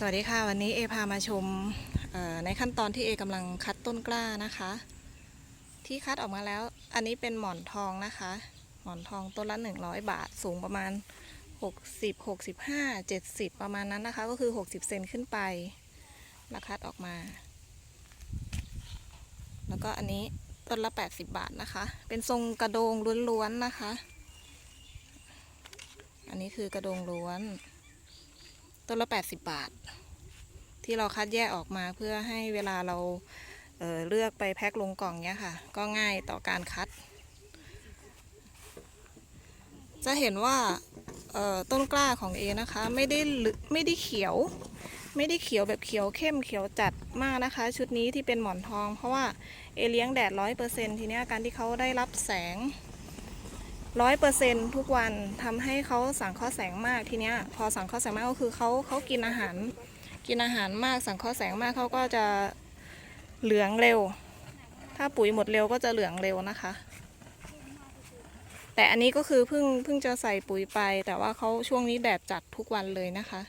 สวัสดีค่ะ วันนี้เอพามาชมในขั้นตอนที่เอกำลังคัดต้นกล้านะคะ ที่คัดออกมาแล้วอันนี้เป็นหมอนทองนะคะ หมอนทองต้นละ100 บาท สูงประมาณ 60 65 70 ประมาณนั้นนะคะ ก็คือ 60 เซนขึ้นไปแล้วคัดออกมา แล้วก็อันนี้ต้นละ 80 บาทนะคะ เป็นทรงกระโดงล้วนๆนะคะ อันนี้คือกระโดงล้วน ต้นละ 80 บาท ที่เราคัดแยกออกมาเพื่อให้เวลาเราเเลือกไปแพ็คลงกล่องเนี้ยค่ะ ก็ง่ายต่อการคัด จะเห็นว่าต้นกล้าของเอนะคะ ไม่ได้ไม่ได้เขียว ไม่ได้เขียวแบบเขียวเข้มเขียวจัดมากนะคะ ชุดนี้ที่เป็นหมอนทอง เพราะว่าเอเลี้ยงแดดร้อยเปอร์เซ็นทีเนี้ยการที่เขาได้รับแสง ร้อยเปอร์เซ็นทุกวันทำให้เขาสังเคราะห์แสงมากทีเนี้ยพอสังเคราะห์แสงมากก็คือเขาเขากินอาหาร กินอาหารมากสังเคราะห์แสงมากเขาก็จะเหลืองเร็ว ถ้าปุ๋ยหมดเร็วก็จะเหลืองเร็วนะคะ แต่อันนี้ก็คือเพิ่งเพิ่งจะใส่ปุ๋ยไป แต่ว่าเขาช่วงนี้แดดจัดทุกวันเลยนะคะ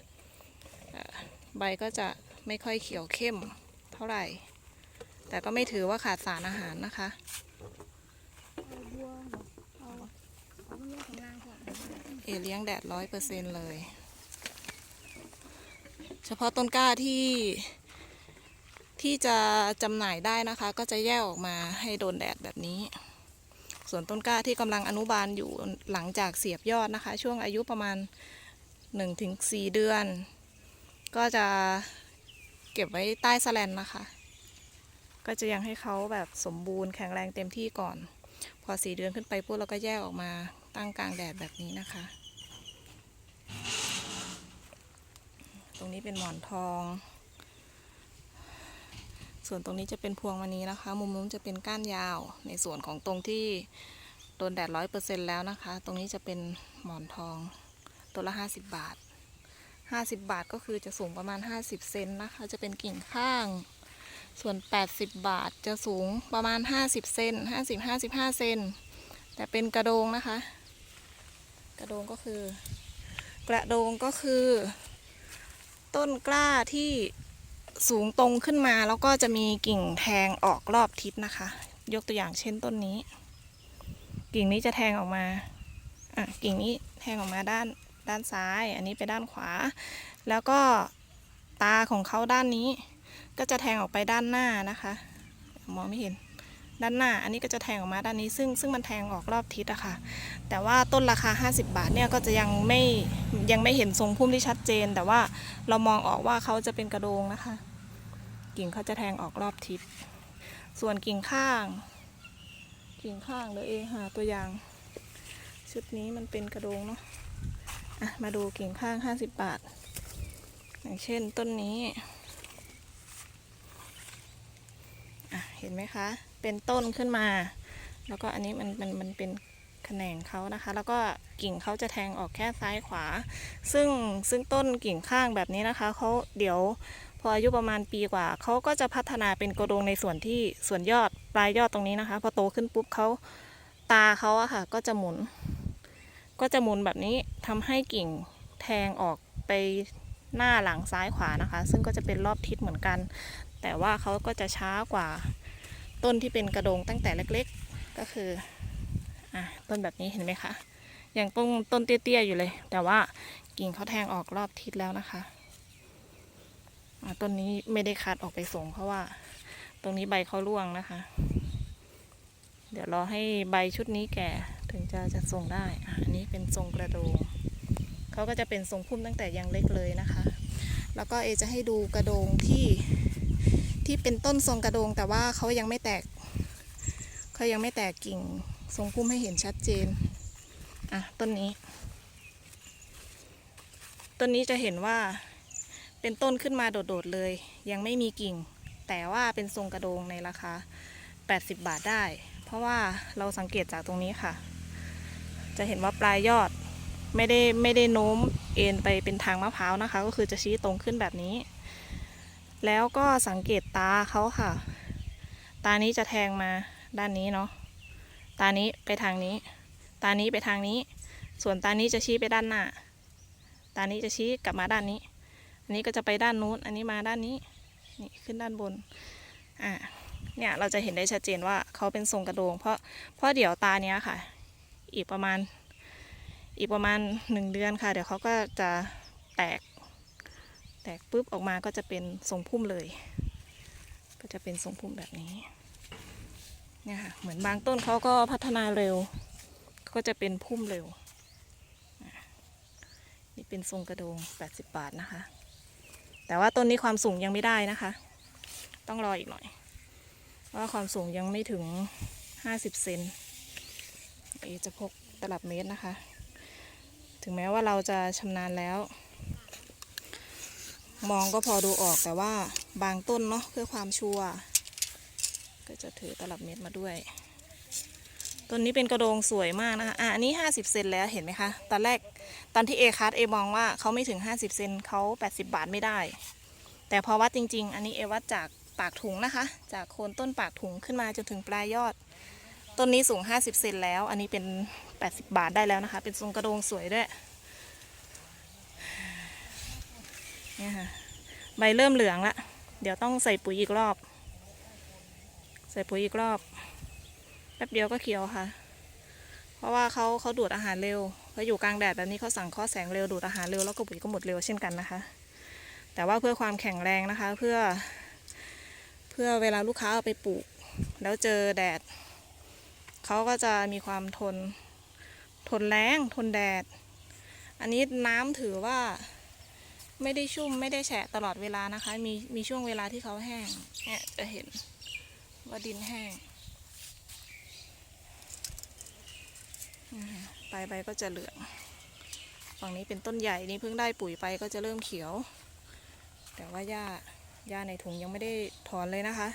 ใบก็จะไม่ค่อยเขียวเข้มเท่าไหร่ แต่ก็ไม่ถือว่าขาดสารอาหารนะคะ เอาบัวเหรอเอาเอาบัวของนางก่อน เอเลี้ยงแดดร้อยเปอร์เซ็นเลย เฉพาะต้นกล้าที่ที่จะจำหน่ายได้นะคะ ก็จะแยกออกมาให้โดนแดดแบบนี้ ส่วนต้นกล้าที่กำลังอนุบาลอยู่หลังจากเสียบยอดนะคะ ช่วงอายุประมาณ 1-4 เดือน ก็จะเก็บไว้ใต้สแลนนะคะ ก็จะยังให้เขาแบบสมบูรณ์แข็งแรงเต็มที่ก่อน พอสี่เดือนขึ้นไปปุ๊บเราก็แยกออกมาตั้งกลางแดดแบบนี้นะคะ ตรงนี้เป็นหมอนทอง ส่วนตรงนี้จะเป็นพวงมณีนะคะ มุมนู้นจะเป็นก้านยาว ในส่วนของตรงที่โดนแดดร้อยเปอร์เซ็นแล้วนะคะ ตรงนี้จะเป็นหมอนทอง ตัวละห้าสิบบาทห้าสิบบาทก็คือจะสูงประมาณห้าสิบเซนนะคะ จะเป็นกิ่งข้าง ส่วน 80 บาทจะสูงประมาณ 50 เซน50 55 เซนแต่เป็นกระโดงนะคะ กระโดงก็คือ กระโดงก็คือ ต้นกล้าที่สูงตรงขึ้นมาแล้วก็จะมีกิ่งแทงออกรอบทิศนะคะ ยกตัวอย่างเช่นต้นนี้ กิ่งนี้จะแทงออกมาอะกิ่งนี้แทงออกมาด้านด้านซ้าย อันนี้ไปด้านขวา แล้วก็ตาของเขาด้านนี้ ก็จะแทงออกไปด้านหน้านะคะ มองไม่เห็นด้านหน้า อันนี้ก็จะแทงออกมาด้านนี้ ซึ่งซึ่งมันแทงออกรอบทิศอะค่ะ แต่ว่าต้นราคา 50 บาทเนี่ยก็จะยังไม่ยังไม่เห็นทรงพุ่มที่ชัดเจน แต่ว่าเรามองออกว่าเขาจะเป็นกระโดงนะคะ กิ่งเขาจะแทงออกรอบทิศ ส่วนกิ่งข้าง กิ่งข้างเดี๋ยวเอหาตัวอย่าง ชุดนี้มันเป็นกระโดงเนาะ อะมาดูกิ่งข้าง 50 บาท อย่างเช่นต้นนี้ อะ เห็นไหมคะ เป็นต้นขึ้นมา แล้วก็อันนี้มันมันมันเป็นแขนงเขานะคะ แล้วก็กิ่งเขาจะแทงออกแค่ซ้ายขวา ซึ่งซึ่งต้นกิ่งข้างแบบนี้นะคะเขาเดี๋ยวพออายุประมาณปีกว่าเขาก็จะพัฒนาเป็นกระดงในส่วนที่ส่วนยอดปลายยอดตรงนี้นะคะ พอโตขึ้นปุ๊บเขาตาเขาอะค่ะ ก็จะหมุน ก็จะหมุนแบบนี้ทำให้กิ่งแทงออกไปหน้าหลังซ้ายขวานะคะ ซึ่งก็จะเป็นรอบทิศเหมือนกัน แต่ว่าเขาก็จะช้ากว่า ต้นที่เป็นกระโดงตั้งแต่เล็กๆ ก็คืออะต้นแบบนี้เห็นไหมคะยังต้นต้นเตี้ยๆอยู่เลย แต่ว่ากิ่งเขาแทงออกรอบทิศแล้วนะคะต้นนี้ไม่ได้คัดออกไปส่ง เพราะว่า ตรงนี้ใบเขาร่วงนะคะ เดี๋ยวรอให้ใบชุดนี้แก่ถึงจะจะส่งได้อะอันนี้เป็นทรงกระโดงเขาก็จะเป็นทรงพุ่มตั้งแต่ยังเล็กเลยนะคะ แล้วก็เอจะให้ดูกระโดงที่ ที่เป็นต้นทรงกระโดง แต่ว่าเขายังไม่แตกเขายังไม่แตกกิ่งทรงพุ่มให้เห็นชัดเจน อะ ต้นนี้ ต้นนี้จะเห็นว่าเป็นต้นขึ้นมาโดดๆเลย ยังไม่มีกิ่ง แต่ว่าเป็นทรงกระโดงในราคา 80 บาทได้ เพราะว่าเราสังเกตจากตรงนี้ค่ะ จะเห็นว่าปลายยอดไม่ได้ไม่ได้โน้มเอ็นไปเป็นทางมะพร้าวนะคะ ก็คือจะชี้ตรงขึ้นแบบนี้ แล้วก็สังเกตตาเขาค่ะ ตานี้จะแทงมาด้านนี้เนาะ ตานี้ไปทางนี้ ตานี้ไปทางนี้ ส่วนตานี้จะชี้ไปด้านหน้า ตานี้จะชี้กลับมาด้านนี้ อันนี้ก็จะไปด้านนู้น อันนี้มาด้านนี้ นี่ขึ้นด้านบน อ่า เนี่ยเราจะเห็นได้ชัดเจนว่าเขาเป็นทรงกระโดง เพราะ เพราะเดี๋ยวตาเนี้ยค่ะ อีกประมาณ อีกประมาณหนึ่งเดือนค่ะ เดี๋ยวเขาก็จะแตก แตกปุ๊บออกมาก็จะเป็นทรงพุ่มเลย ก็จะเป็นทรงพุ่มแบบนี้เนี่ยค่ะเหมือนบางต้นเขาก็พัฒนาเร็ว ก็จะเป็นพุ่มเร็ว นี่เป็นทรงกระโดง 80 บาทนะคะ แต่ว่าต้นนี้ความสูงยังไม่ได้นะคะ ต้องรออีกหน่อย เพราะว่าความสูงยังไม่ถึง 50 เซนเอจะพกตลับเมตรนะคะ ถึงแม้ว่าเราจะชำนาญแล้ว มองก็พอดูออกแต่ว่าบางต้นเนาะเพื่อความชัวร์ก็จะถือตลับเมตรมาด้วย ต้นนี้เป็นกระโดงสวยมากนะคะอะอันนี้ 50 เซนแล้วเห็นไหมคะ ตอนแรกตอนที่เอคัสเอมองว่าเขาไม่ถึง 50 เซนเขา 80 บาทไม่ได้ แต่พอวัดจริง ๆ อันนี้เอวัดจากปากถุงนะคะ จากโคนต้นปากถุงขึ้นมาจนถึงปลายยอด ต้นนี้สูง 50 เซนแล้ว อันนี้เป็น 80 บาทได้แล้วนะคะ เป็นทรงกระโดงสวยด้วย เนี่ยค่ะ ใบเริ่มเหลืองละ เดี๋ยวต้องใส่ปุ๋ยอีกรอบ ใส่ปุ๋ยอีกรอบ แป๊บเดียวก็เขียวค่ะ เพราะว่าเขาเขาดูดอาหารเร็วเขาอยู่กลางแดดแบบนี้เขาสั่งข้อแสงเร็วดูดอาหารเร็วแล้วก็ปุ๋ยก็หมดเร็วเช่นกันนะคะ แต่ว่าเพื่อความแข็งแรงนะคะ เพื่อ เพื่อเวลาลูกค้าเอาไปปลูก แล้วเจอแดดเขาก็จะมีความทน ทนแรงทนแดด อันนี้น้ำถือว่า ไม่ได้ชุ่มไม่ได้แฉะตลอดเวลานะคะ มีมีช่วงเวลาที่เขาแห้งเนี่ยจะเห็นว่าดินแห้งปลายใบก็จะเหลืองฝั่งนี้เป็นต้นใหญ่นี่เพิ่งได้ปุ๋ยไปก็จะเริ่มเขียว แต่ว่าหญ้าหญ้าในถุงยังไม่ได้ถอนเลยนะคะ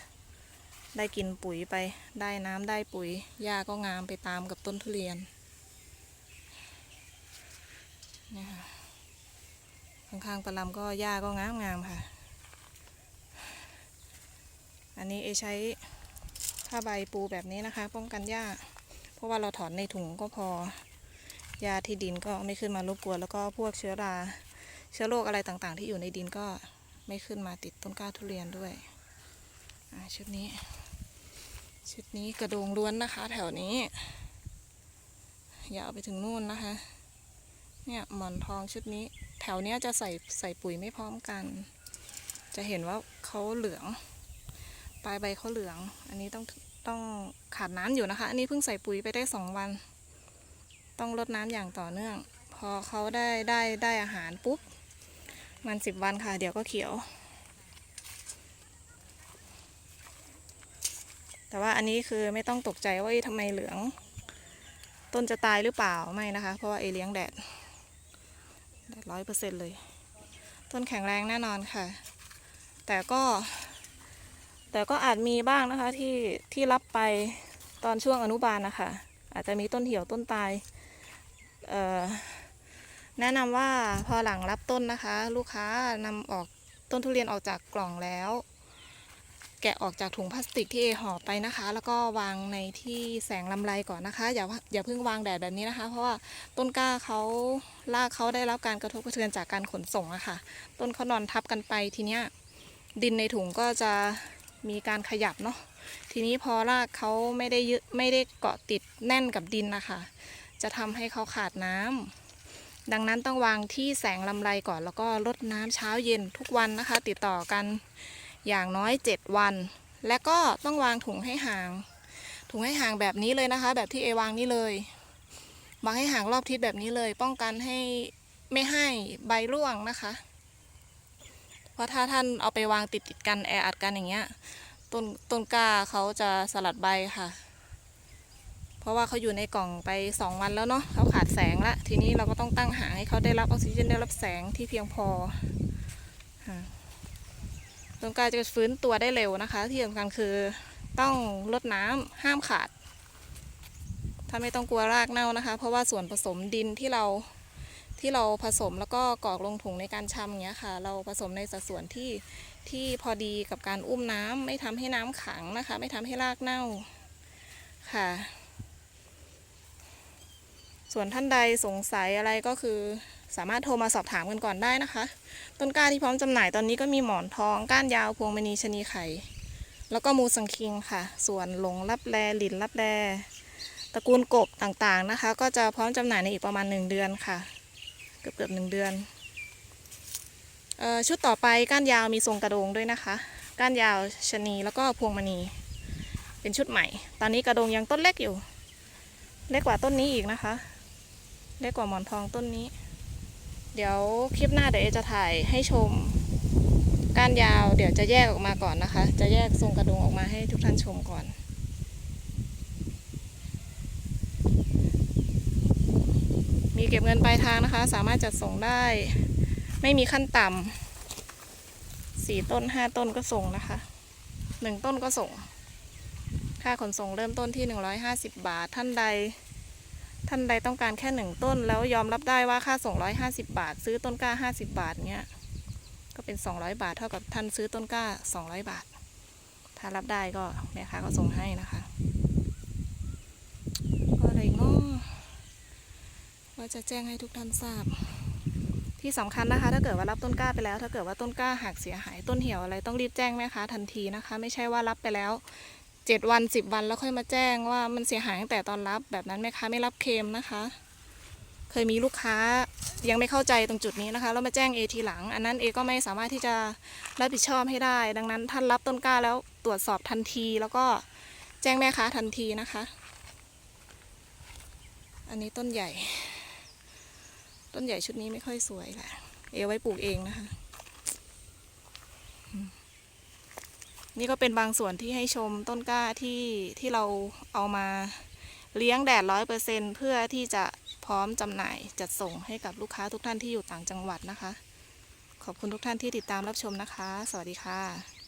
ได้กินปุ๋ยไปได้น้ำได้ปุ๋ยหญ้าก็งามไปตามกับต้นทุเรียนเนี่ยค่ะ ข้างๆปลาลำก็หญ้าก็งามงามค่ะ อันนี้เอใช้ผ้าใบปูแบบนี้นะคะ ป้องกันหญ้า เพราะว่าเราถอนในถุงก็พอยาที่ดินก็ไม่ขึ้นมารบกวนแล้วก็พวกเชื้อราเชื้อโรคอะไรต่างๆ ที่อยู่ในดินก็ไม่ขึ้นมาติดต้นกล้าทุเรียนด้วยอ่าชุดนี้ ชุดนี้กระโดงล้วนนะคะ แถวนี้ยาวไปถึงนู่นนะคะ เนี่ยหมอนทองชุดนี้ แถวเนี้ยจะใส่ใส่ปุ๋ยไม่พร้อมกัน จะเห็นว่าเขาเหลือง ปลายใบเขาเหลือง อันนี้ต้องต้องขาดน้ำอยู่นะคะ อันนี้เพิ่งใส่ปุ๋ยไปได้สองวัน ต้องรดน้ำอย่างต่อเนื่อง พอเขาได้ได้ได้อาหารปุ๊บ มันสิบวันค่ะ เดี๋ยวก็เขียว แต่ว่าอันนี้คือไม่ต้องตกใจว่าเอ๊ะทำไมเหลือง ต้นจะตายหรือเปล่าไม่นะคะ เพราะว่าเอเลี้ยงแดด ร้อยเปอร์เซ็นต์เลย ต้นแข็งแรงแน่นอนค่ะ แต่ก็ แต่ก็อาจมีบ้างนะคะที่ที่รับไปตอนช่วงอนุบาลนะคะ อาจจะมีต้นเหี่ยวต้นตายแนะนำว่าพอหลังรับต้นนะคะ ลูกค้านำออกต้นทุเรียนออกจากกล่องแล้ว แกะออกจากถุงพลาสติกที่เอห่อไปนะคะ แล้วก็วางในที่แสงลำไรก่อนนะคะ อย่าอย่าเพิ่งวางแดดแบบนี้นะคะ เพราะว่าต้นกล้าเขาลากเขาได้รับการกระทบกระเทือนจากการขนส่งอะค่ะ ต้นเขานอนทับกันไปทีเนี้ยดินในถุงก็จะมีการขยับเนาะทีนี้พอรากเขาไม่ได้ยึดไม่ได้เกาะติดแน่นกับดินนะคะจะทำให้เขาขาดน้ำดังนั้นต้องวางที่แสงลำไรก่อนแล้วก็รดน้ำเช้าเย็นทุกวันนะคะ ติดต่อกัน อย่างน้อย 7 วัน และก็ต้องวางถุงให้ห่าง ถุงให้ห่างแบบนี้เลยนะคะ แบบที่เอวางนี่เลยวางให้ห่างรอบทิศแบบนี้เลย ป้องกันให้ไม่ให้ใบร่วงนะคะ เพราะถ้าท่านเอาไปวางติดติดกันแออัดกันอย่างเงี้ยต้นต้นกล้าเขาจะสลัดใบค่ะ เพราะว่าเขาอยู่ในกล่องไปสองวันแล้วเนาะเขาขาดแสงละ ทีนี้เราก็ต้องตั้งหางให้เขาได้รับออกซิเจนได้รับแสงที่เพียงพอ ค่ะต้นกล้าจะฟื้นตัวได้เร็วนะคะ ที่สำคัญคือต้องลดน้ำห้ามขาด ถ้าไม่ต้องกลัวรากเน่านะคะ เพราะว่าส่วนผสมดินที่เราที่เราผสมแล้วก็กรอกลงถุงในการชำอย่างเงี้ยค่ะ เราผสมในสัดส่วนที่ที่พอดีกับการอุ้มน้ำไม่ทำให้น้ำขังนะคะ ไม่ทำให้รากเน่าค่ะ ส่วนท่านใดสงสัยอะไรก็คือ สามารถโทรมาสอบถามกันก่อนได้นะคะ ต้นกล้าที่พร้อมจำหน่ายตอนนี้ก็มีหมอนทองก้านยาวพวงมณีชะนีไข่ แล้วก็มูสังคิงค่ะ ส่วนหลงรับแลหลินรับแลตระกูลกบต่างๆนะคะ ก็จะพร้อมจำหน่ายในอีกประมาณ 1 เดือนค่ะ เกือบเกือบๆหนึ่งเดือนออชุดต่อไปก้านยาวมีทรงกระโดงด้วยนะคะ ก้านยาวชะนีแล้วก็พวงมณี เป็นชุดใหม่ ตอนนี้กระโดงยังต้นเล็กอยู่ เล็กกว่าต้นนี้อีกนะคะ เล็กกว่าหมอนทองต้นนี้ เดี๋ยวคลิปหน้าเดี๋ยวเอจะถ่ายให้ชมก้านยาวเดี๋ยวจะแยกออกมาก่อนนะคะ จะแยกทรงกระดุงออกมาให้ทุกท่านชมก่อน มีเก็บเงินปลายทางนะคะ สามารถจัดส่งได้ ไม่มีขั้นต่ำสี่ต้นห้าต้นก็ส่งนะคะหนึ่งต้นก็ส่ง ค่าขนส่งเริ่มต้นที่ 150 บาทท่านใด ท่านใดต้องการแค่หนึ่งต้น แล้วยอมรับได้ว่าค่าส่ง150บาท ซื้อต้นกล้า50บาทเนี้ยก็เป็น200บาท เท่ากับท่านซื้อต้นกล้า200บาท ถ้ารับได้ก็แม่ค้าก็ส่งให้นะคะ ก็อะไรอีกเนาะว่าจะแจ้งให้ทุกท่านทราบ ที่สำคัญนะคะ ถ้าเกิดว่ารับต้นกล้าไปแล้ว ถ้าเกิดว่าต้นกล้าหักเสียหายต้นเหี่ยวอะไรต้องรีบแจ้งแม่ค้าทันทีนะคะ ไม่ใช่ว่ารับไปแล้ว เจ็ดวันสิบวันแล้วค่อยมาแจ้งว่ามันเสียหายตั้งแต่ตอนรับ แบบนั้นแม่ค้าไม่รับเคลมนะคะ เคยมีลูกค้ายังไม่เข้าใจตรงจุดนี้นะคะแล้วมาแจ้งเอทีหลัง อันนั้นเอก็ไม่สามารถที่จะรับผิดชอบให้ได้ ดังนั้นท่านรับต้นกล้าแล้วตรวจสอบทันที แล้วก็แจ้งแม่ค้าทันทีนะคะ อันนี้ต้นใหญ่ ต้นใหญ่ชุดนี้ไม่ค่อยสวยแหละเอไว้ปลูกเองนะคะ นี่ก็เป็นบางส่วนที่ให้ชมต้นกล้าที่ที่เราเอามาเลี้ยงแดดร้อยเปอร์เซ็นเพื่อที่จะพร้อมจำหน่ายจัดส่งให้กับลูกค้าทุกท่านที่อยู่ต่างจังหวัดนะคะ ขอบคุณทุกท่านที่ติดตามรับชมนะคะ สวัสดีค่ะ